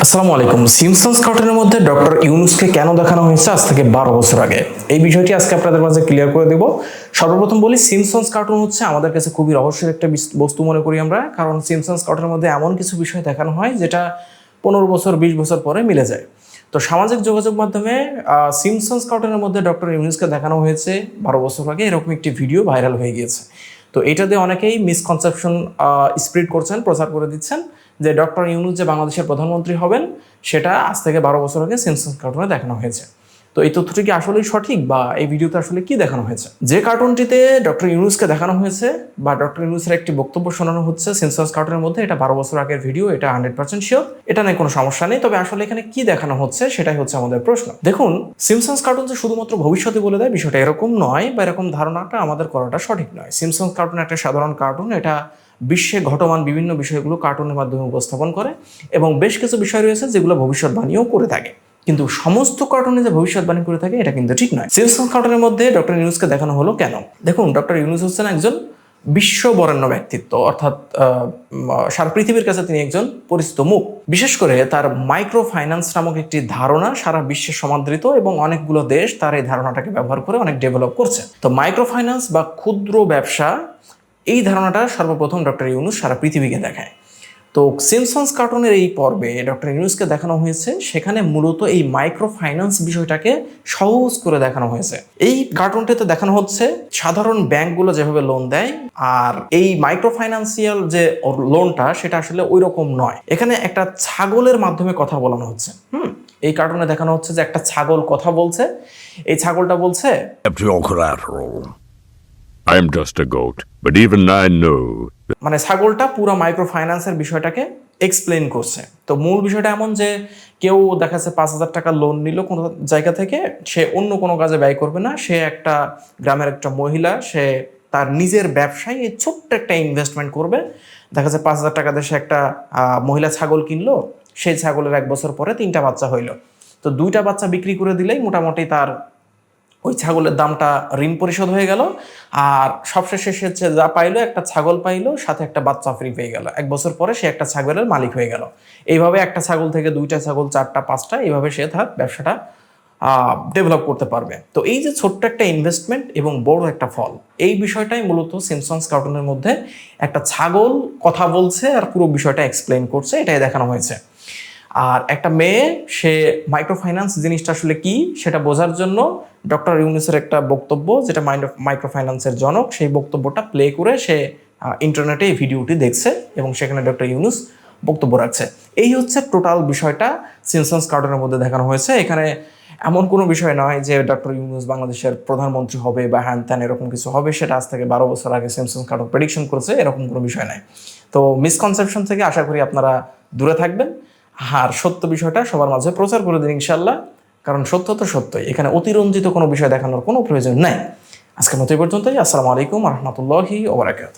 আসসালামু আলাইকুম। সিমসন্স কার্টুনের মধ্যে ডক্টর ইউনুসকে কেন দেখানো হয়েছে আজ থেকে বারো বছর আগে? এই বিষয়টি আজকে আপনাদের মাঝে ক্লিয়ার করে দেব। সর্বপ্রথম বলি সিমসন্স কার্টুন হচ্ছে আমাদের কাছে খুবই রহস্যের একটা বিস- বস্তু মনে করি আমরা, কারণ সিমসন্স কার্টুনের মধ্যে এমন কিছু বিষয় দেখানো হয় যেটা পনেরো বছর, বিশ বছর পরে মিলে যায়। তো সামাজিক যোগাযোগ মাধ্যমে সিমসন্স কার্টুনের মধ্যে ডক্টর ইউনুসকে দেখানো হয়েছে বারো বছর আগে। এরকম একটি ভিডিও ভাইরাল হয়ে গিয়েছে। তো এটা দিয়ে অনেকেই মিসকনসেপশন স্প্রিড করছেন, প্রচার করে দিচ্ছেন। যে ডক্টর ইউনুস যে বাংলাদেশের প্রধানমন্ত্রী হবেন, সেটা আজ থেকে বারো বছর আগে সিমসন্স কার্টুনে দেখানো হয়েছে। তো এই তথ্যটি কি আসলেই সঠিক বা এই ভিডিওতে আসলে কি দেখানো হয়েছে? যে কার্টুনটিতে ডক্টর ইউনুসকে দেখানো হয়েছে বা ডক্টর ইউনুসের একটি বক্তব্য শোনানো হচ্ছে সিমসন্স কার্টুনের মধ্যে, এটা বারো বছর আগের ভিডিও, এটা হান্ড্রেড পার্সেন্ট শিওর। এটা নিয়ে কোনো সমস্যা নেই, তবে আসলে এখানে কি দেখানো হচ্ছে সেটাই হচ্ছে আমাদের প্রশ্ন। দেখুন সিমসন্স কার্টুন যে শুধুমাত্র ভবিষ্যতে বলে দেয়, বিষয়টা এরকম নয় বা এরকম ধারণাটা আমাদের করাটা সঠিক নয়। সিমসন্স কার্টুন একটা সাধারণ কার্টুন, এটা বিশ্বে ঘটমান বিভিন্ন বিষয়গুলো কার্টুনের মাধ্যমে উপস্থাপন করে এবং বেশ কিছু বিষয় রয়েছে যেগুলো ভবিষ্যৎবাণীও করে থাকে। কিন্তু সমস্ত কার্টুনে যে ভবিষ্যৎবাণী করে থাকে, এটা কিন্তু ঠিক নয়। সিমসন কার্টুনের মধ্যে ডক্টর ইউনুসকে দেখানো হলো কেন? দেখুন ডক্টর ইউনুস হচ্ছেন একজন বিশ্ববরেণ্য ব্যক্তিত্ব, অর্থাৎ সারা পৃথিবীর কাছে তিনি একজন পরিচিত মুখ। বিশেষ করে তার মাইক্রো ফাইন্যান্স নামক একটি ধারণা সারা বিশ্বে সমাদৃত এবং অনেকগুলো দেশ তার এই ধারণাটাকে ব্যবহার করে অনেক ডেভেলপ করছে। তো মাইক্রো ফাইন্যান্স বা ক্ষুদ্র ব্যবসা এই ধারণাটা সর্বপ্রথম ডক্টর ইউনুস সারা পৃথিবীকে দেখায়। তো সিমসন্স কার্টুনের এই পর্বে ডক্টর ইউনুসকে দেখানো হয়েছে, সেখানে মূলত এই মাইক্রো ফাইন্যান্স বিষয়টাকে সহজ করে দেখানো হয়েছে। এই কার্টুনটিতে দেখানো হচ্ছে, সাধারণ ব্যাংকগুলো যেভাবে লোন দেয়, আর এই মাইক্রো ফাইন্যান্সিয়াল যে লোনটা সেটা আসলে ওই রকম নয়। এখানে একটা ছাগলের মাধ্যমে কথা বলানো হচ্ছে। হুম? এই কার্টুনে দেখানো হচ্ছে যে একটা ছাগল কথা বলছে। এই ছাগলটা বলছে I am just a goat, but even I know মানে ছাগলটা পুরো মাইক্রো ফাইন্যান্সের বিষয়টাকে এক্সপ্লেন করছে। তো মূল বিষয়টা এমন যে কেউ দেখা যাচ্ছে পাঁচ হাজার টাকা লোন নিল কোনো জায়গা থেকে সে অন্য কোনো কাজে ব্যয় করবে না। সে একটা গ্রামের একটা মহিলা সে তার নিজের ব্যবসায় এই ছোট্ট একটা ইনভেস্টমেন্ট করবে। দেখা যাচ্ছে পাঁচ হাজার টাকা সে একটা মহিলা ছাগল কিনলো সেই ছাগলের এক বছর পরে তিনটা বাচ্চা হইল। তো দুইটা বাচ্চা বিক্রি করে দিলেই মোটামুটি তার ওই ছাগলের দামটা ঋণ পরিশোধ হয়ে গেল। আর সবশেষে সে হচ্ছে যা পাইলো, একটা ছাগল পাইলো, সাথে একটা বাচ্চা ফ্রি পেয়ে গেল। এক বছর পরে সে একটা ছাগলের মালিক হয়ে গেল। এইভাবে একটা ছাগল থেকে দুইটা ছাগল, চারটা, পাঁচটা, এইভাবে সে তার ব্যবসাটা ডেভেলপ করতে পারবে। তো এই যে ছোট্ট একটা ইনভেস্টমেন্ট এবং বড় একটা ফল, এই বিষয়টাই মূলত সিমসন্স কার্টুনের মধ্যে একটা ছাগল কথা বলছে আর পুরো বিষয়টা এক্সপ্লেন করছে, এটাই দেখানো হয়েছে। আর একটা মেয়ে, সে মাইক্রো ফাইন্যান্স জিনিসটা আসলে কি সেটা বোঝার জন্য ডক্টর ইউনুসের একটা বক্তব্য যেটা মাইন্ড মাইক্রো ফাইন্যান্সের জনক, সেই বক্তব্যটা প্লে করে সে ইন্টারনেটে এই ভিডিওটি দেখছে এবং সেখানে ডক্টর ইউনুস বক্তব্য রাখছে। এই হচ্ছে টোটাল বিষয়টা সিমসন্স কার্টুনের মধ্যে দেখানো হয়েছে। এখানে এমন কোনো বিষয় নয় যে ডক্টর ইউনুস বাংলাদেশের প্রধানমন্ত্রী হবে বা হ্যান ত্যান এরকম কিছু হবে, সেটা আজ থেকে বারো বছর আগে সিমসন্স কার্টুন প্রেডিকশন করেছে, এরকম কোনো বিষয় নাই। তো মিসকনসেপশন থেকে আশা করি আপনারা দূরে থাকবেন। আর সত্য বিষয়টা সবার মাঝে প্রচার করে দিন ইনশাল্লাহ কারণ সত্য তো সত্যই, এখানে অতিরঞ্জিত কোনো বিষয় দেখানোর কোনো প্রয়োজন নাই। আজকের মতো এই পর্যন্তই, আসসালামু আলাইকুম রহমতুল্লাহি ওবরাকাত